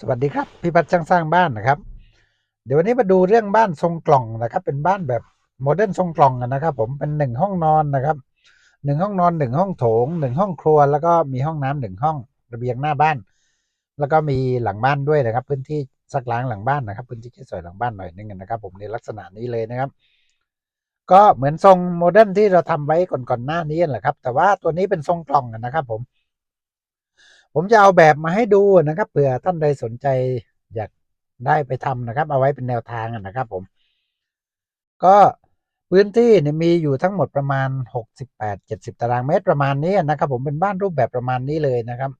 สวัสดีครับพี่พัฒช่างสร้างบ้านนะครับ เดี๋ยววันนี้มาดูเรื่องบ้านทรงกล่องนะครับ เป็นบ้านแบบโมเดิร์นทรงกล่องกันนะครับ ผมเป็นหนึ่งห้องนอนนะครับหนึ่งห้องนอนหนึ่งห้องโถงหนึ่งห้องครัว แล้วก็มีห้องน้ำหนึ่งห้องระเบียงหน้าบ้าน แล้วก็มีหลังบ้านด้วยนะครับ พื้นที่สักล้างหลังบ้านนะครับ พื้นที่ใช้สอยหลังบ้านหน่อยนึงนะครับ ผมในลักษณะนี้เลยนะครับ ก็เหมือนทรงโมเดิร์นที่เราทำไว้ก่อนๆหน้านี้แหละครับ แต่ว่าตัวนี้เป็นทรงกล่องนะครับ ผม ผมจะเอาแบบมาให้ดูนะครับเผื่อท่านใดสนใจอยากได้ไปทำนะครับ เอาไว้เป็นแนวทางนะครับผม ก็พื้นที่เนี่ยมีอยู่ทั้งหมดประมาณหกสิบแปดเจ็ดสิบตารางเมตรประมาณนี้นะครับ ผมเป็นบ้านรูปแบบประมาณนี้เลยนะครับ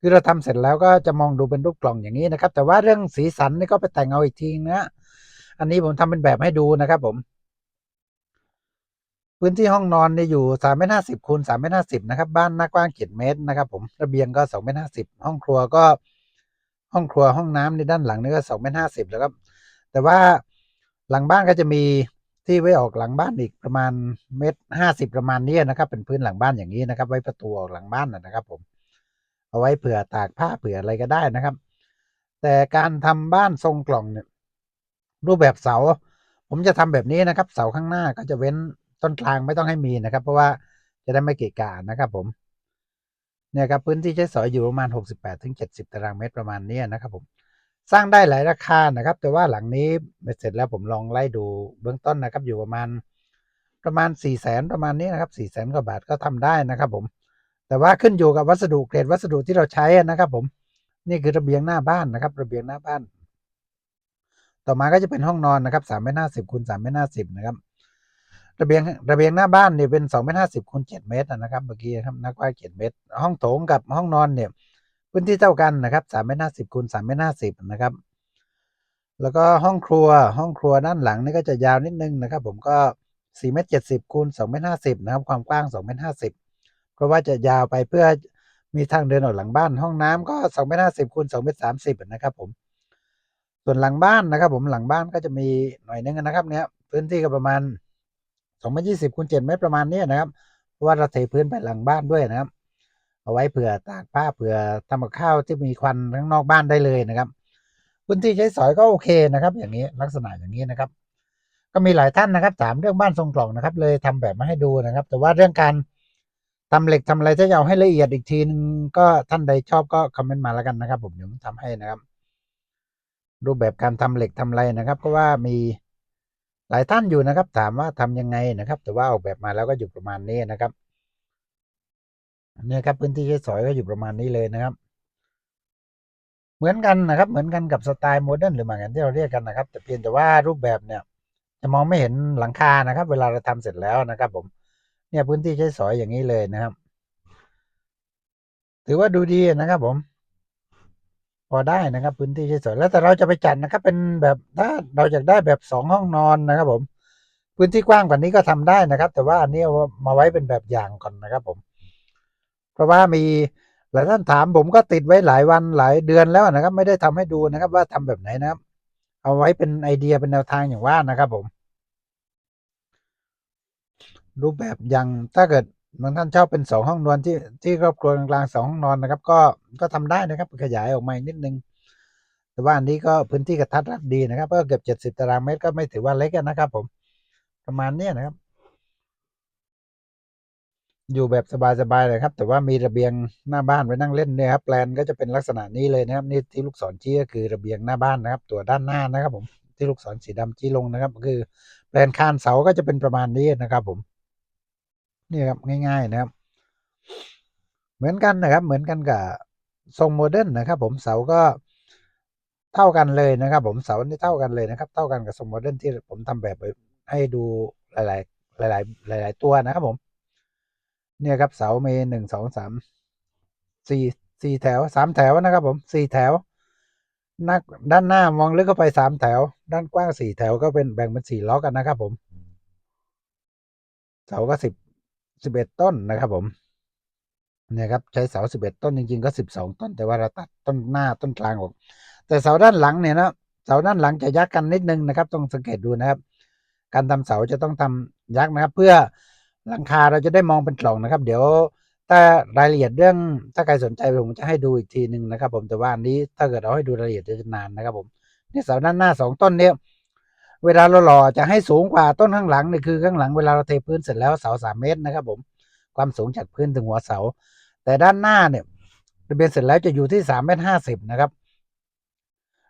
คือเราทำเสร็จแล้วก็จะมองดูเป็นรูปกล่องอย่างนี้นะครับ แต่ว่าเรื่องสีสันนี่ก็ไปแต่งเอาอีกทีนะอันนี้ผมทำเป็นแบบให้ดูนะครับผม พื้นที่ห้องนอนเนี่ยอยู่สามเมตรห้าสิบคูณสามเมตรห้าสิบนะครับ บ้านหน้ากว้างเจ็ดเมตรนะครับ ผมระเบียงก็สองเมตรห้าสิบห้องครัวก็ ห้องครัวห้องน้ำในด้านหลังนี่ก็สองเมตรห้าสิบแล้วครับ แต่ว่าหลังบ้านก็จะมีที่ไว้ออกหลังบ้านอีกประมาณเมตรห้าสิบประมาณนี้นะครับ เป็นพื้นหลังบ้านอย่างนี้นะครับ ไว้ประตูออกหลังบ้านนะครับ ผม เอาไว้เผื่อตากผ้าเผื่ออะไรก็ได้นะครับ แต่การทำบ้านทรงกล่องเนี่ยรูปแบบเสา ผมจะทำแบบนี้นะครับ เสาข้างหน้าก็จะเว้น ต้นกลางไม่ต้องให้มีนะครับ เพราะว่าจะได้ไม่เกะกะนะครับผมเนี่ยครับพื้นที่ใช้สอยอยู่ประมาณ 68ถึง70ตารางเมตรประมาณนี้นะครับผมสร้างได้หลายราคานะครับ แต่ว่าหลังนี้เสร็จแล้วผมลองไล่ดูเบื้องต้นนะครับ อยู่ประมาณประมาณ4ี่แสนประมาณนี้นะครับ4ี่แสนกว่าบาทก็ทำได้นะครับผมแต่ว่าขึ้นอยู่กับวัสดุเกรดวัสดุที่เราใช้นะครับ ผมนี่คือระเบียงหน้าบ้านนะครับ ระเบียงหน้าบ้าน ต่อมาก็จะเป็นห้องนอนนะครับสามเมตรห้าสิบคูณสามเมตรห้าสิบนะครับ ระเบียงระเบียงหน้าบ้านเนี่ยเป็นสองเมตรห้าสิบคูณเจ็ดเมตรนะครับเมื่อกี้ครับนักว่าเจ็ดเมตร ห้องโถงกับห้องนอนเนี่ยพื้นที่เท่ากันนะครับสามเมตรห้าสิบคูณสามเมตรห้าสิบนะครับ แล้วก็ห้องครัวห้องครัวด้านหลังนี่ก็จะยาวนิดนึงนะครับ ผมก็สี่เมตรเจ็ดสิบคูณสองเมตรห้าสิบนะครับ ความกว้างสองเมตรห้าสิบเพราะว่าจะยาวไปเพื่อมีทางเดินออกหลังบ้าน ห้องน้ำก็สองเมตรห้าสิบคูณสองเมตรสามสิบนะครับ ผม ส่วนหลังบ้านนะครับ ผมหลังบ้านก็จะมีหน่อยนึงนะครับ เนี้ยพื้นที่ก็ประมาณ สองเมตรยี่สิบคูณเจ็ดเมตรประมาณนี้นะครับเพราะว่าเราเทพื้นไปหลังบ้านด้วยนะครับ เอาไว้เผื่อตากผ้าเผื่อทำกับข้าวที่มีควันข้างนอกบ้านได้เลยนะครับพื้นที่ใช้สอยก็โอเคนะครับ อย่างนี้ลักษณะอย่างนี้นะครับ ก็มีหลายท่านนะครับถามเรื่องบ้านทรงกล่องนะครับ เลยทำแบบมาให้ดูนะครับ แต่ว่าเรื่องการทำเหล็กทำอะไรจะเอาให้ละเอียดอีกทีนึงก็ท่านใดชอบก็คอมเมนต์มาแล้วกันนะครับ ผมเดี๋ยวผมทำให้นะครับ รูปแบบการทำเหล็กทำอะไรนะครับก็ว่ามี หลายท่านอยู่นะครับ ถามว่าทำยังไงนะครับ แต่ว่าออกแบบมาแล้วก็อยู่ประมาณนี้นะครับเนี่ยครับพื้นที่ใช้สอยก็อยู่ประมาณนี้เลยนะครับ เหมือนกันนะครับ เหมือนกันกับสไตล์โมเดิร์นหรือเหมือนกันที่เราเรียกกันนะครับ แต่เพียงแต่ว่ารูปแบบเนี่ย จะมองไม่เห็นหลังคานะครับ เวลาเราทำเสร็จแล้วนะครับ ผม เนี่ยพื้นที่ใช้สอยอย่างนี้เลยนะครับ ถือว่าดูดีนะครับผม พอได้นะครับ พื้นที่ใช้สอยแล้วแต่เราจะไปจัดนะครับ เป็นแบบถ้าเราอยากได้แบบสองห้องนอนนะครับผมพื้นที่กว้างกว่านี้ก็ทำได้นะครับ แต่ว่าอันนี้มาไว้เป็นแบบอย่างก่อนนะครับผม เพราะว่ามีหลายท่านถามผมก็ติดไว้หลายวันหลายเดือนแล้วนะครับ ไม่ได้ทำให้ดูนะครับ ว่าทำแบบไหนนะครับ เอาไว้เป็นไอเดียเป็นแนวทางอย่างว่านะครับผมรูปแบบอย่างถ้าเกิด บางท่านชอบเป็นสองห้องนอนที่ที่ครอบครัวกลางสองห้องนอนนะครับ ก็ก็ทำได้นะครับ ขยายออกมาอีกนิดนึง แต่ว่าอันนี้ก็พื้นที่กระทัดรัดดีนะครับก็เกือบเจ็ดสิบตารางเมตรก็ไม่ถือว่าเล็กนะครับ ผม ประมาณเนี้ยนะครับ อยู่แบบสบายๆเลยครับ แต่ว่ามีระเบียงหน้าบ้านไว้นั่งเล่นเนี่ยครับแปลนก็จะเป็นลักษณะนี้เลยนะครับ นี่ที่ลูกศรชี้ก็คือระเบียงหน้าบ้านนะครับ ตัวด้านหน้านะครับ ผมที่ลูกศรสีดำชี้ลงนะครับ คือแปลนคานเสาก็จะเป็นประมาณนี้นะครับ ผม นี่ครับง่าย ๆ นะครับ เหมือนกันนะครับ เหมือนกันกับทรงโมเดิร์นนะครับ ผมเสาก็เท่ากันเลยนะครับ ผมเสานี่เท่ากันเลยนะครับ เท่ากันกับทรงโมเดิร์นที่ผมทำแบบให้ดูหลาย ๆ หลาย ๆ หลาย ๆ ตัวนะครับผม เนี่ยครับเสาเมหนึ่งสองสามสี่สี่แถวสามแถวนะครับ ผมสี่แถวนักด้านหน้ามองลึกเข้าไปสามแถว ด้านกว้างสี่แถวก็เป็นแบ่งเป็นสี่ล็อกกันนะครับผมเสาก็สิบ สิบเอ็ดต้นนะครับผมเนี่ยครับใช้เสาสิบเอ็ดต้นจริงๆก็สิบสองต้น แต่ว่าเราตัดต้นหน้าต้นกลางออก แต่เสาด้านหลังเนี่ยนะเสาด้านหลังจะยักกันนิดนึงนะครับ ต้องสังเกตดูนะครับ การทำเสาจะต้องทำยักนะครับ เพื่อหลังคาเราจะได้มองเป็นกล่องนะครับ เดี๋ยวถ้ารายละเอียดเรื่องถ้าใครสนใจผมจะให้ดูอีกทีหนึ่งนะครับ ผมแต่ว่าอันนี้ถ้าเกิดเราให้ดูรายละเอียดจะนานนะครับ ผมนี่เสาด้านหน้าสองต้นเนี้ย เวลาเราหล่อจะให้สูงกว่าต้นข้างหลังนี่คือข้างหลังเวลาเราเทพื้นเสร็จแล้วเสาสามเมตรนะครับผมความสูงจากพื้นถึงหัวเสา แต่ด้านหน้าเนี่ยระเบียงเสร็จแล้วจะอยู่ที่สามเมตรห้าสิบนะครับ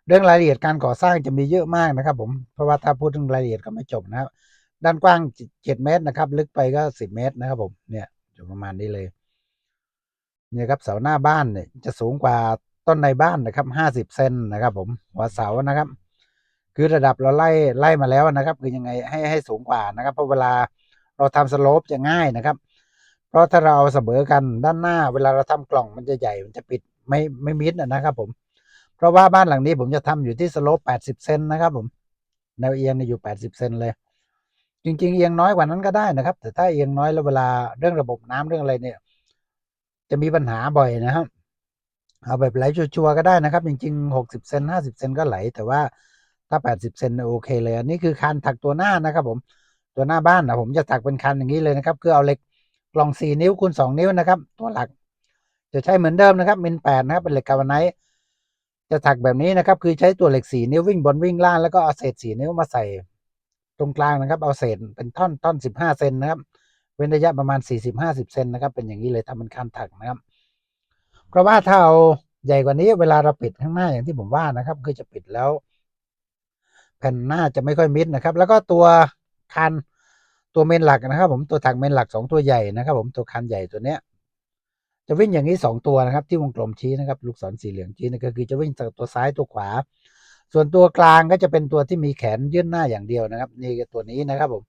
เรื่องรายละเอียดการก่อสร้างจะมีเยอะมากนะครับ ผมเพราะว่าถ้าพูดถึงรายละเอียดก็ไม่จบนะครับ ด้านกว้างเจ็ดเมตรนะครับ ลึกไปก็สิบเมตรนะครับผมเนี่ยอยู่ประมาณนี้เลยเนี่ยครับเสาหน้าบ้านเนี่ยจะสูงกว่าต้นในบ้านนะครับห้าสิบเซนนะครับ ผมหัวเสานะครับ คือระดับเราไล่ไล่มาแล้วนะครับ คือยังไงให้ให้สูงกว่านะครับ เพราะเวลาเราทำสโลปจะง่ายนะครับ เพราะถ้าเราเอาเสมอกันด้านหน้า เวลาเราทำกล่องมันจะใหญ่มันจะปิดไม่ไม่มิดนะครับ ผม เพราะว่าบ้านหลังนี้ผมจะทำอยู่ที่สโลปแปดสิบเซนนะครับ ผมแนวเอียงเนี่ยอยู่แปดสิบเซนเลยจริงๆเอียงน้อยกว่านั้นก็ได้นะครับ แต่ถ้าเอียงน้อยแล้วเวลาเรื่องระบบน้ำเรื่องอะไรเนี่ย จะมีปัญหาบ่อยนะครับเอาแบบไหลชัวร์ๆก็ได้นะครับ จริงๆหกสิบเซนห้าสิบเซนก็ไหล แต่ว่า ถ้าแปดสิบเซนโอเคเลยอันนี้คือคานถักตัวหน้านะครับผมตัวหน้าบ้านนะผมจะถักเป็นคันอย่างนี้เลยนะครับ คือเอาเหล็กกล่องสี่นิ้วคูณสองนิ้วนะครับ ตัวหลัก จะใช้เหมือนเดิมนะครับมินแปดนะครับเป็นเหล็กกาวไนท์จะถักแบบนี้นะครับ คือใช้ตัวเหล็กสี่นิ้ววิ่งบนวิ่งล่างแล้วก็เอาเศษสี่นิ้วมาใส่ตรงกลางนะครับ เอาเศษเป็นท่อนท่อนสิบห้าเซนนะครับ เว้นระยะประมาณสี่สิบห้าสิบเซนนะครับ เป็นอย่างนี้เลยทำเป็นคันถักนะครับ เพราะว่าถ้าเอาใหญ่กว่านี้เวลาเราปิดข้างหน้าอย่างที่ผมว่านะครับ คือจะปิดแล้ว แผ่นหน้าจะไม่ค่อยมิดนะครับ แล้วก็ตัวคันตัวเมนหลักนะครับผมตัวถักเมนหลักสองตัวใหญ่นะครับ ผมตัวคันใหญ่ตัวเนี้ยจะวิ่งอย่างนี้สองตัวนะครับ ที่วงกลมชี้นะครับลูกศรสีเหลืองชี้นะก็คือจะวิ่งจากตัวซ้ายตัวขวา ส่วนตัวกลางก็จะเป็นตัวที่มีแขนยื่นหน้าอย่างเดียวนะครับ นี่ตัวนี้นะครับผม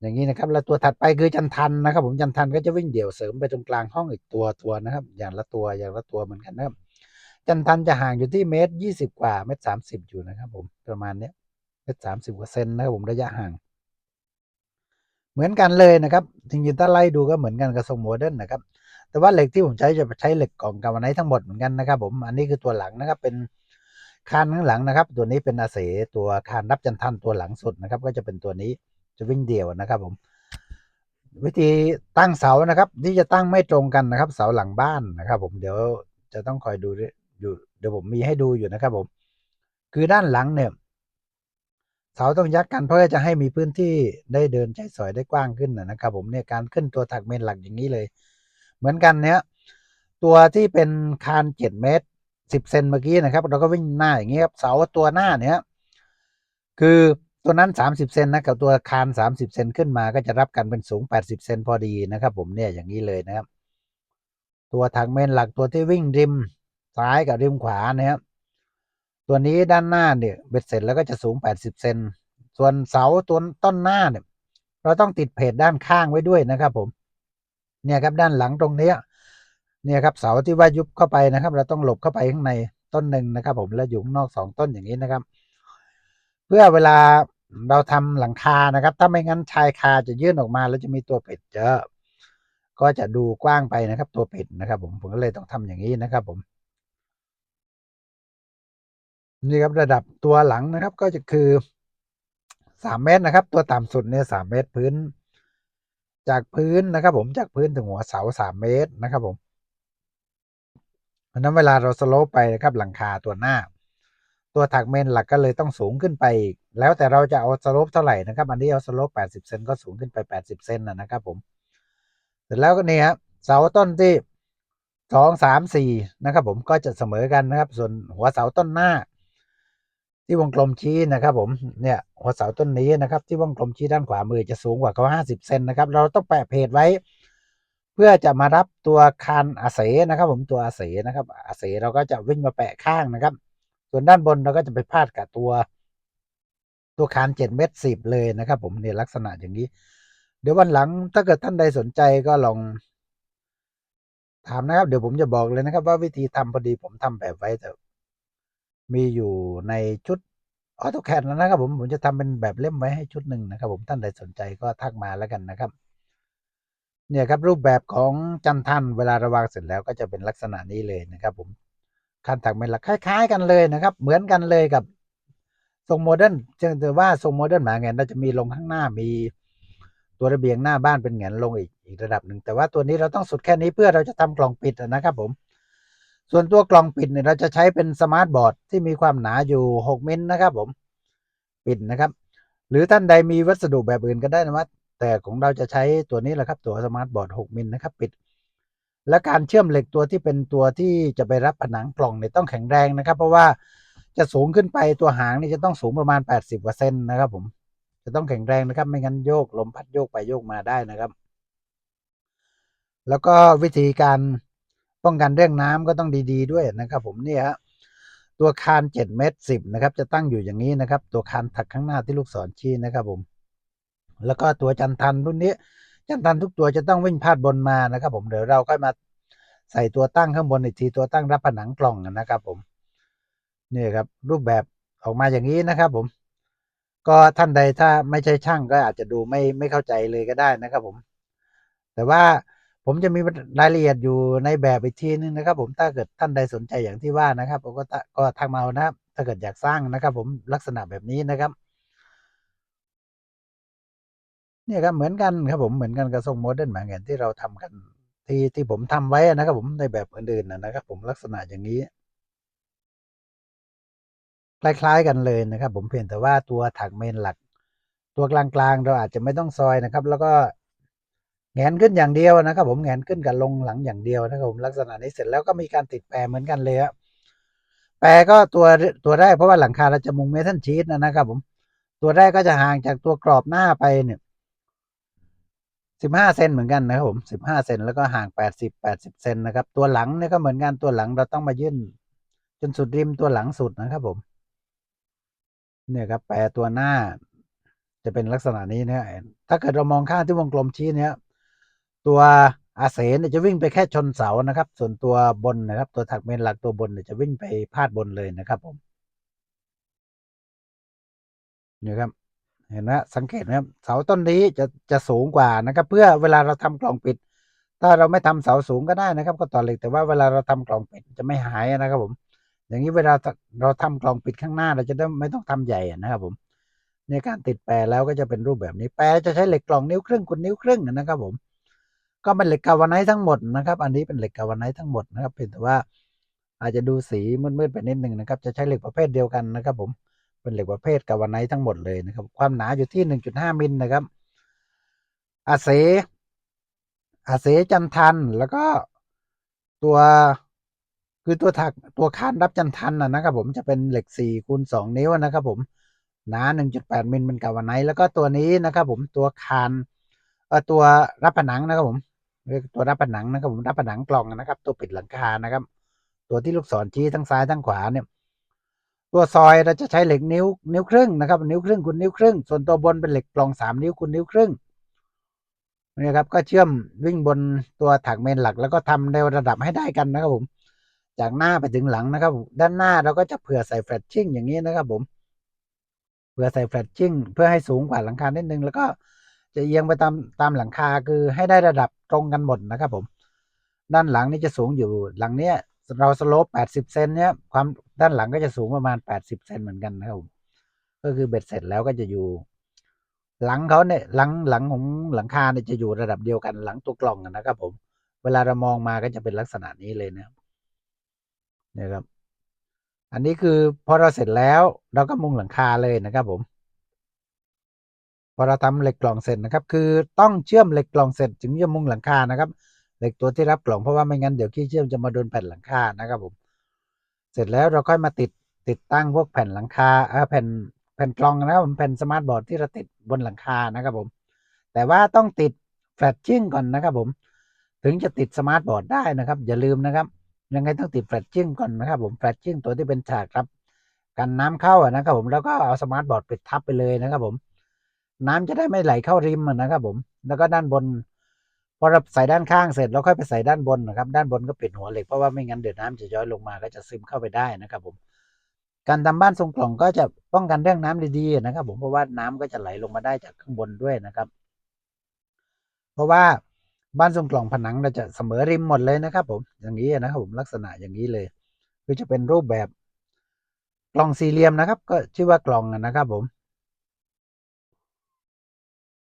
อย่างนี้นะครับ แล้วตัวถัดไปคือจันทันนะครับ ผมจันทันก็จะวิ่งเดี่ยวเสริมไปตรงกลางห้องอีกตัวตัวนะครับ อย่างละตัวอย่างละตัวเหมือนกันนะครับ จันทันจะห่างอยู่ที่เมตรยี่สิบกว่าเมตรสามสิบอยู่นะครับ ผมประมาณเนี้ยเมตรสามสิบกว่าเซนนะครับผมระยะห่าง เหมือนกันเลยนะครับจริงๆถ้าไล่ดูก็เหมือนกันกับทรงโมเดิร์นนะครับ แต่ว่าเหล็กที่ผมใช้จะใช้เหล็กกล่องกาวไนท์ทั้งหมดเหมือนกันนะครับ ผมอันนี้คือตัวหลังนะครับ เป็นคานข้างหลังนะครับ ตัวนี้เป็นอาเสตัวคานรับจันทันตัวหลังสุดนะครับ ก็จะเป็นตัวนี้จะวิ่งเดี่ยวนะครับ ผมวิธีตั้งเสานะครับ ที่จะตั้งไม่ตรงกันนะครับ เสาหลังบ้านนะครับ ผมเดี๋ยวจะต้องคอยดู อยู่เดี๋ยวผมมีให้ดูอยู่นะครับผม คือด้านหลังเนี่ยเสาต้องยักกันเพื่อจะให้มีพื้นที่ได้เดินใช้สอยได้กว้างขึ้นนะครับ ผมเนี่ยการขึ้นตัวถักเมนหลักอย่างนี้เลย เหมือนกันเนี้ยตัวที่เป็นคานเจ็ดเมตรสิบเซนเมื่อกี้นะครับเราก็วิ่งหน้าอย่างเงี้ยครับเสาตัวหน้าเนี้ยคือตัวนั้นสามสิบเซนนะกับตัวคานสามสิบเซนขึ้นมาก็จะรับกันเป็นสูงแปดสิบเซนพอดีนะครับ ผมเนี่ยอย่างนี้เลยนะครับ ตัวถังเมนหลักตัวที่วิ่งริม ซ้ายกับริมขวานะครับ ตัวนี้ด้านหน้าเนี่ยเบ็ดเสร็จแล้วก็จะสูงแปดสิบเซน ส่วนเสาตัวต้นหน้าเนี่ยเราต้องติดเพจด้านข้างไว้ด้วยนะครับผม เนี่ยครับด้านหลังตรงเนี้ยเนี่ยครับเสาที่ว่ายุบเข้าไปนะครับ เราต้องหลบเข้าไปข้างในต้นหนึ่งนะครับ ผมแล้วอยู่ข้างนอกสองต้นอย่างนี้นะครับ เพื่อเวลาเราทำหลังคานะครับ ถ้าไม่งั้นชายคาจะยื่นออกมา แล้วจะมีตัวเป็ดเยอะก็จะดูกว้างไปนะครับ ตัวเป็ดนะครับ ผมผมก็เลยต้องทำอย่างนี้นะครับ ผม นี่ครับระดับตัวหลังนะครับก็จะคือสามเมตรนะครับ ตัวต่ำสุดเนี่ยสามเมตรพื้น จากพื้นนะครับ ผมจากพื้นถึงหัวเสาสามเมตรนะครับ ผมเพราะนั้นเวลาเราสโลปไปนะครับหลังคาตัวหน้า ตัวถักเมนหลักก็เลยต้องสูงขึ้นไปอีก แล้วแต่เราจะเอาสโลปเท่าไหร่นะครับ อันนี้เอาสโลปแปดสิบเซนก็สูงขึ้นไปแปดสิบเซนนะครับ ผม เสร็จแล้วก็นี่ครับเสาต้นที่สองสามสี่นะครับ ผมก็จะเสมอกันนะครับ ส่วนหัวเสาต้นหน้า ที่วงกลมชี้นะครับผมเนี่ยหัวเสาต้นนี้นะครับ ที่วงกลมชี้ด้านขวามือจะสูงกว่าเขาห้าสิบเซนนะครับ เราต้องแปะเพจไว้ เพื่อจะมารับตัวคานอาเสนะครับ ผมตัวอาเสนะครับ อาเสเราก็จะวิ่งมาแปะข้างนะครับ ส่วนด้านบนเราก็จะไปพาดกับตัว ตัวคานเจ็ดเมตรสิบเลยนะครับ ผมเนี่ยลักษณะอย่างนี้ เดี๋ยววันหลังถ้าเกิดท่านใดสนใจก็ลองถามนะครับ เดี๋ยวผมจะบอกเลยนะครับ ว่าวิธีทำพอดีผมทำแบบไว้แต่ มีอยู่ในชุดออโตแคดนะครับผมผมจะทำเป็นแบบเล่มไว้ให้ชุดหนึ่งนะครับ ผมท่านใดสนใจก็ทักมาแล้วกันนะครับ เนี่ยครับรูปแบบของจันทันเวลาระวางเสร็จแล้วก็จะเป็นลักษณะนี้เลยนะครับผมคันถักเมนหลักคล้ายๆ กันเลยนะครับ เหมือนกันเลยกับทรงโมเดิร์นจึงแต่ว่าทรงโมเดิร์นหมาแงนเราจะมีลงข้างหน้ามีตัวระเบียงหน้าบ้านเป็นแงนลงอีกอีกระดับหนึ่งแต่ว่าตัวนี้เราต้องสุดแค่นี้เพื่อเราจะทำกล่องปิดนะครับผม ส่วนตัวกล่องปิดเนี่ยเราจะใช้เป็นสมาร์ทบอร์ดที่มีความหนาอยู่ 6 มิลนะครับผมปิดนะครับ หรือท่านใดมีวัสดุแบบอื่นก็ได้นะครับแต่ของเราจะใช้ตัวนี้แหละครับตัวสมาร์ทบอร์ด 6 มิลนะครับปิด และการเชื่อมเหล็กตัวที่เป็นตัวที่จะไปรับผนังกล่องเนี่ยต้องแข็งแรงนะครับ เพราะว่าจะสูงขึ้นไปตัวหางนี่จะต้องสูงประมาณ 80กว่าเซนนะครับ ผม จะต้องแข็งแรงนะครับ ไม่งั้นโยกลมพัดโยกไปโยกมาได้นะครับ แล้วก็วิธีการ ป้องกันเรื่องน้ำก็ต้องดี ๆ ด้วยนะครับ ผมเนี่ยฮะตัวคาน7เมตร10นะครับ จะตั้งอยู่อย่างนี้นะครับ ตัวคานถักข้างหน้าที่ลูกศรชี้นะครับ ผม แล้วก็ตัวจันทันรุ่นนี้ จันทันทุกตัวจะต้องวิ่งพาดบนมานะครับ ผมเดี๋ยวเราค่อยมาใส่ตัวตั้งข้างบนอีกทีตัวตั้งรับผนังกล่องนะครับ ผมนี่ครับ รูปแบบออกมาอย่างนี้นะครับ ผม ก็ท่านใดถ้าไม่ใช่ช่างก็อาจจะดูไม่ไม่เข้าใจเลยก็ได้นะครับ ผม แต่ว่า ผมจะมีรายละเอียดอยู่ในแบบอีกทีนึงนะครับ ผมถ้าเกิดท่านใดสนใจอย่างที่ว่านะครับผมก็ก็ทักมาเอานะครับ ถ้าเกิดอยากสร้างนะครับ ผมลักษณะแบบนี้นะครับเนี่ยครับเหมือนกันครับผมเหมือนกันกับทรงโมเดิร์นเหมือนกันที่เราทำกันที่ที่ผมทำไว้นะครับ ผมในแบบอื่นๆนะครับ ผมลักษณะอย่างนี้ คล้ายๆกันเลยนะครับ ผมเพียงแต่ว่าตัวถักเมนหลัก ตัวกลางๆ เราอาจจะไม่ต้องซอยนะครับ แล้วก็ แงนขึ้นอย่างเดียวนะครับ ผมแงนขึ้นกับลงหลังอย่างเดียวนะครับผมลักษณะนี้เสร็จแล้วก็มีการติดแปรเหมือนกันเลยครับแปรก็ตัวตัวแรกเพราะว่าหลังคาเราจะมุงเมทัลชีตนะครับ ผม ตัวแรกก็จะห่างจากตัวกรอบหน้าไปเนี่ยสิบห้าเซนเหมือนกันนะครับผมสิบห้าเซนแล้วก็ห่างแปดสิบแปดสิบเซนนะครับ ตัวหลังเนี่ยก็เหมือนกันตัวหลังเราต้องมายื่นจนสุดริมตัวหลังสุดนะครับ ผม เนี่ยครับ แปรตัวหน้า จะเป็นลักษณะนี้นี่ยถ้าเกิดเรามองข้างที่วงกลมชี้เนี่ย ตัวอาเสนจะวิ่งไปแค่ชนเสานะครับ ส่วนตัวบนนะครับ ตัวถักเมนหลักตัวบนจะวิ่งไปพาดบนเลยนะครับผมนี่ครับเห็นไหมสังเกตไหมครับเสาต้นนี้จะจะสูงกว่านะครับ เพื่อเวลาเราทำกล่องปิด ถ้าเราไม่ทำเสาสูงก็ได้นะครับ ก็ต่อเหล็กแต่ว่าเวลาเราทำกล่องปิดจะไม่หายนะครับผม อย่างนี้เวลาเราทำกล่องปิดข้างหน้าเราจะได้ไม่ต้องทำใหญ่นะครับผม ในการติดแปรแล้วก็จะเป็นรูปแบบนี้แปรจะใช้เหล็กกล่องนิ้วครึ่งคูณนิ้วครึ่งนะครับผม ก็เป็นเหล็กกาวาไนท์ทั้งหมดนะครับ อันนี้เป็นเหล็กกาวาไนท์ทั้งหมดนะครับ เพียงแต่ว่าอาจจะดูสีมืดๆไปนิดหนึ่งนะครับ จะใช้เหล็กประเภทเดียวกันนะครับ ผม เป็นเหล็กประเภทกาวาไนท์ทั้งหมดเลยนะครับ ความหนาอยู่ที่ 1.5 มิลนะครับอาเสอาเสจันทัน แล้วก็ตัวคือตัวถักตัวคานรับจันทันนะครับผมจะเป็นเหล็ก4คูณ2นิ้วนะครับผมหนา 1.8มิลเป็นกาวาไนท์แล้วก็ตัวนี้นะครับผมตัวคานตัวรับผนังนะครับผม เรียกตัวรับผนังนะครับผมรับผนังกล่องนะครับ ตัวปิดหลังคานะครับ ตัวที่ลูกศรชี้ทั้งซ้ายทั้งขวาเนี่ย ตัวซอยเราจะใช้เหล็กนิ้วนิ้วครึ่งนะครับ นิ้วครึ่งคูณนิ้วครึ่ง ส่วนตัวบนเป็นเหล็กกล่องสามนิ้วคูณนิ้วครึ่งนี่ครับก็เชื่อมวิ่งบนตัวถักเมนหลัก แล้วก็ทำในระดับให้ได้กันนะครับผม จากหน้าไปถึงหลังนะครับ ด้านหน้าเราก็จะเผื่อใส่แฟลชชิ่งอย่างนี้นะครับผมเผื่อใส่แฟลชชิ่งเพื่อให้สูงกว่าหลังคานิดนึงแล้วก็ จะเอียงไปตามตามหลังคาคือให้ได้ระดับตรงกันหมดนะครับผม ด้านหลังนี่จะสูงอยู่หลังเนี้ยเราสโลปแปดสิบเซนเนี้ยความด้านหลังก็จะสูงประมาณแปดสิบเซนเหมือนกันนะครับผมก็คือเบ็ดเสร็จแล้วก็จะอยู่ หลังเขาเนี่ยหลังหลังของหลังคาเนี่ยจะอยู่ระดับเดียวกันหลังตัวกล่องนะครับผม เวลาเรามองมาก็จะเป็นลักษณะนี้เลยนะนี่ครับ อันนี้คือพอเราเสร็จแล้วเราก็มุงหลังคาเลยนะครับผม พอเราทำเหล็กกล่องเสร็จนะครับ คือต้องเชื่อมเหล็กกล่องเสร็จถึงจะมุงหลังคานะครับ เหล็กตัวที่รับกล่องเพราะว่าไม่งั้นเดี๋ยวขี้เชื่อมจะมาโดนแผ่นหลังคานะครับผม เสร็จแล้วเราค่อยมาติดติดตั้งพวกแผ่นหลังคาเออแผ่นแผ่นกล่องนะครับผมแผ่นสมาร์ทบอร์ดที่เราติดบนหลังคานะครับผม แต่ว่าต้องติดแฟลชชิ่งก่อนนะครับผม ถึงจะติดสมาร์ทบอร์ดได้นะครับ อย่าลืมนะครับ ยังไงต้องติดแฟลชชิ่งก่อนนะครับผมแฟลชชิ่งตัวที่เป็นฉากครับ กันน้ำเข้านะครับผมแล้วก็เอาสมาร์ทบอร์ดปิดทับไปเลยนะครับผม น้ำจะได้ไม่ไหลเข้าริมนะครับผม แล้วก็ด้านบนพอเราใส่ด้านข้างเสร็จเราค่อยไปใส่ด้านบนนะครับ ด้านบนก็ปิดหัวเหล็กเพราะว่าไม่งั้นเดี๋ยวน้ำจะย้อยลงมาก็จะซึมเข้าไปได้นะครับผม การทำบ้านทรงกล่องก็จะป้องกันเรื่องน้ำดีๆนะครับ ผมเพราะว่าน้ำก็จะไหลลงมาได้จากข้างบนด้วยนะครับ เพราะว่าบ้านทรงกล่องผนังเราจะเสมอริมหมดเลยนะครับ ผมอย่างนี้นะครับผมลักษณะอย่างนี้เลยคือจะเป็นรูปแบบกล่องสี่เหลี่ยมนะครับ ก็ชื่อว่ากล่องนะครับผม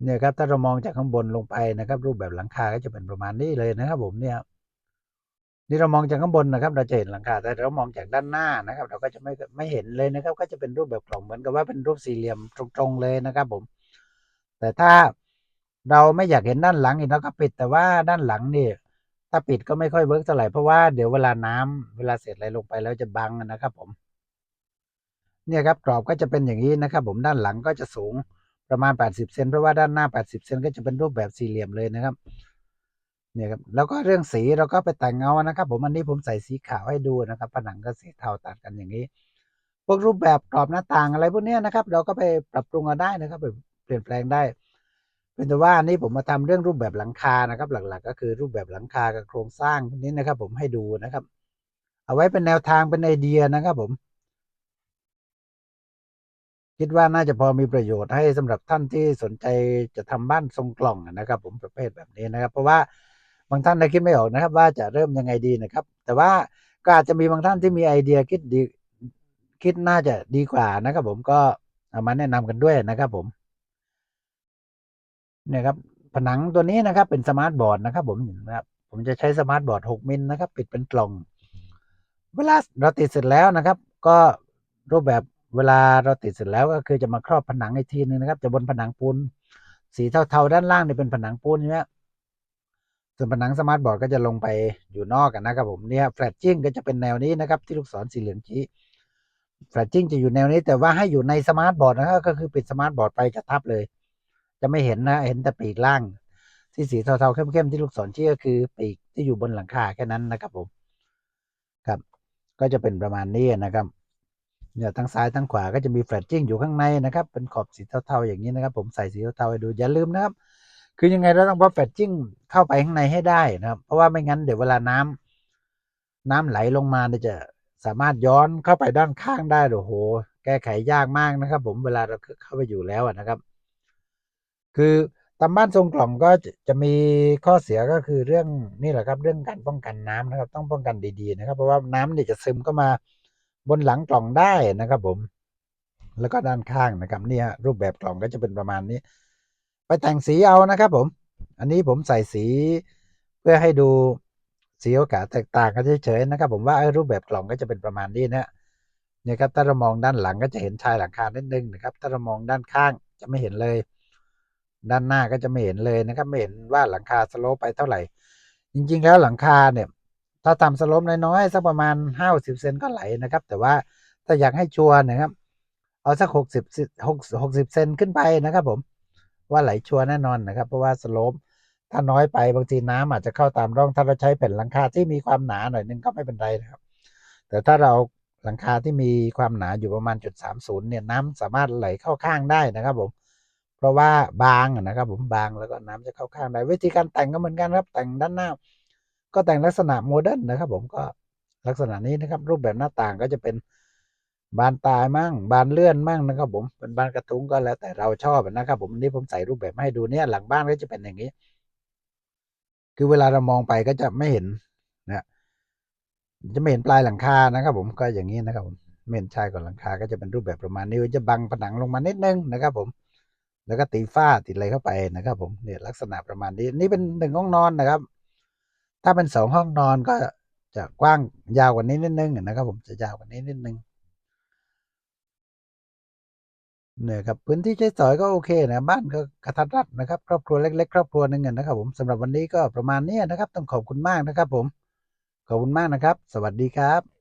เนี่ยครับถ้าเรามองจากข้างบนลงไปนะครับ รูปแบบหลังคาก็จะเป็นประมาณนี้เลยนะครับ ผมเนี่ยนี่เรามองจากข้างบนนะครับ เราจะเห็นหลังคา แต่เรามองจากด้านหน้านะครับ เราก็จะไม่ไม่เห็นเลยนะครับ ก็จะเป็นรูปแบบกล่องเหมือนกับว่าเป็นรูปสี่เหลี่ยมตรง ๆเลยนะครับ ผม แต่ถ้าเราไม่อยากเห็นด้านหลังอีกเราก็ปิดแต่ว่าด้านหลังนี่ถ้าปิดก็ไม่ค่อยเวิร์กเท่าไหร่เพราะว่าเดี๋ยวเวลาน้ำเวลาเสร็จอะไรลงไปแล้วจะบังนะครับ ผม เนี่ยครับกรอบก็จะเป็นอย่างนี้นะครับ ผมด้านหลังก็จะสูง ประมาณ 80 เซนเพราะว่าด้านหน้า 80 เซนก็จะเป็นรูปแบบสี่เหลี่ยมเลยนะครับเนี่ยครับแล้วก็เรื่องสีเราก็ไปแต่งเงานะครับ ผมอันนี้ผมใส่สีขาวให้ดูนะครับ ผนังก็สีเทาตัดกันอย่างนี้ พวกรูปแบบกรอบหน้าต่างอะไรพวกนี้นะครับ เราก็ไปปรับปรุงกันได้นะครับไปเปลี่ยนแปลงได้เป็นแต่ว่าอันนี้ผมมาทำเรื่องรูปแบบหลังคานะครับ หลักๆ ก็คือรูปแบบหลังคากับโครงสร้างพวกนี้นะครับ ผมให้ดูนะครับ เอาไว้เป็นแนวทางเป็นไอเดียนะครับ ผม คิดว่าน่าจะพอมีประโยชน์ให้สำหรับท่านที่สนใจจะทำบ้านทรงกล่องนะครับ ผมประเภทแบบนี้นะครับ เพราะว่าบางท่านนะคิดไม่ออกนะครับ ว่าจะเริ่มยังไงดีนะครับ แต่ว่าก็อาจจะมีบางท่านที่มีไอเดียคิดดีคิดน่าจะดีกว่านะครับ ผมก็เอามาแนะนำกันด้วยนะครับ ผมเนี่ยครับผนังตัวนี้นะครับ เป็นสมาร์ทบอร์ดนะครับ ผมนะครับผมจะใช้สมาร์ทบอร์ด6มิลนะครับ ปิดเป็นกล่อง เวลาเราติดเสร็จแล้วนะครับ ก็รูปแบบ เวลาเราติดเสร็จแล้วก็คือจะมาครอบผนังอีกทีนึงนะครับ จะบนผนังปูนสีเทาๆด้านล่างนี่เป็นผนังปูนใช่ไหมส่วนผนังสมาร์ทบอร์ดก็จะลงไปอยู่นอกกันนะครับผมเนี่ยแฟลชจิ้งก็จะเป็นแนวนี้นะครับ ที่ลูกศรสีเหลืองชี้แฟลชจิ้งจะอยู่แนวนี้ แต่ว่าให้อยู่ในสมาร์ทบอร์ดนะครับก็คือปิดสมาร์ทบอร์ดไปจะทับเลย จะไม่เห็นนะเห็นแต่ปีกล่าง ที่สีเทาๆเข้มๆที่ลูกศรชี้ก็คือปีกที่อยู่บนหลังคาแค่นั้นนะครับผมครับ ก็จะเป็นประมาณนี้นะครับ เนี่ยทั้งซ้ายทั้งขวาก็จะมีแฟลชจิ้งอยู่ข้างในนะครับ เป็นขอบสีเทาๆอย่างนี้นะครับ ผมใส่สีเทาๆให้ดูอย่าลืมนะครับ คือยังไงเราต้องพับแฟลชจิ้งเข้าไปข้างในให้ได้นะครับ เพราะว่าไม่งั้นเดี๋ยวเวลาน้ำน้ำไหลลงมาเนี่ยจะสามารถย้อนเข้าไปด้านข้างได้โอ้โห แก้ไขยากมากนะครับ ผมเวลาเราเข้าไปอยู่แล้วนะครับ คือตามบ้านทรงกล่องก็จะมีข้อเสียก็คือเรื่องนี่แหละครับ เรื่องการป้องกันน้ำนะครับ ต้องป้องกันดีๆนะครับ เพราะว่าน้ำเนี่ยจะซึมเข้ามา บนหลังกล่องได้นะครับผม แล้วก็ด้านข้างนะครับเนี่ยรูปแบบกล่องก็จะเป็นประมาณนี้ ไปแต่งสีเอานะครับผม อันนี้ผมใส่สีเพื่อให้ดูสีโอกาสแตกต่างกันเฉยๆนะครับ ผมว่ารูปแบบกล่องก็จะเป็นประมาณนี้นะเนี่ยครับถ้าเรามองด้านหลังก็จะเห็นชายหลังคานิดนึงนะครับ ถ้าเรามองด้านข้างจะไม่เห็นเลย ด้านหน้าก็จะไม่เห็นเลยนะครับ ไม่เห็นว่าหลังคาสโลปไปเท่าไหร่ จริง ๆ แล้วหลังคาเนี่ย ถ้าทำสลปน้อยๆสักประมาณห้าสิบเซนก็ไหลนะครับ แต่ว่าถ้าอยากให้ชัวร์นะครับ เอาสักหกสิบหกหกสิบเซนขึ้นไปนะครับผมว่าไหลชัวร์แน่นอนนะครับ เพราะว่าสลปถ้าน้อยไปบางทีน้ำอาจจะเข้าตามร่องถ้าเราใช้แผ่นหลังคาที่มีความหนาหน่อยนึงก็ไม่เป็นไรนะครับ แต่ถ้าเราหลังคาที่มีความหนาอยู่ประมาณจุดสามศูนย์เนี่ยน้ำสามารถไหลเข้าข้างได้นะครับผมเพราะว่าบางนะครับผมบางแล้วก็น้ำจะเข้าข้างได้วิธีการแต่งก็เหมือนกันครับแต่งด้านหน้า ก็แต่งลักษณะโมเดิร์นนะครับ ผมก็ลักษณะนี้นะครับ รูปแบบหน้าต่างก็จะเป็นบานตายมั่งบานเลื่อนมั่งนะครับ ผมเป็นบานกระทุ้งก็แล้วแต่เราชอบนะครับ ผมอันี่ผมใส่รูปแบบให้ดูเนี่ยหลังบ้านก็จะเป็นอย่างนี้ คือเวลาเรามองไปก็จะไม่เห็นนะจะไม่เห็นปลายหลังคานะครับ ผมก็อย่างนี้นะครับผมไม่เห็นชายก่อนหลังคาก็จะเป็นรูปแบบประมาณนี้จะบังผนังลงมานิดนึงนะครับ ผม แล้วก็ตีฝ้าติดอะไรเข้าไปนะครับ ผมเนี่ยลักษณะประมาณนี้นี่เป็นหนึ่งห้องนอนนะครับ ถ้าเป็นสองห้องนอนก็จะกว้างยาวกว่านี้นิดนึงนะครับ ผมจะยาวกว่านี้นิดนึงเนี่ยครับพื้นที่ใช้สอยก็โอเคนะบ้านก็กระทัดรัดนะครับ ครอบครัวเล็กๆ ครอบครัวหนึ่งนะครับ ผมสำหรับวันนี้ก็ประมาณนี้นะครับ ต้องขอบคุณมากนะครับ ผมขอบคุณมากนะครับ สวัสดีครับ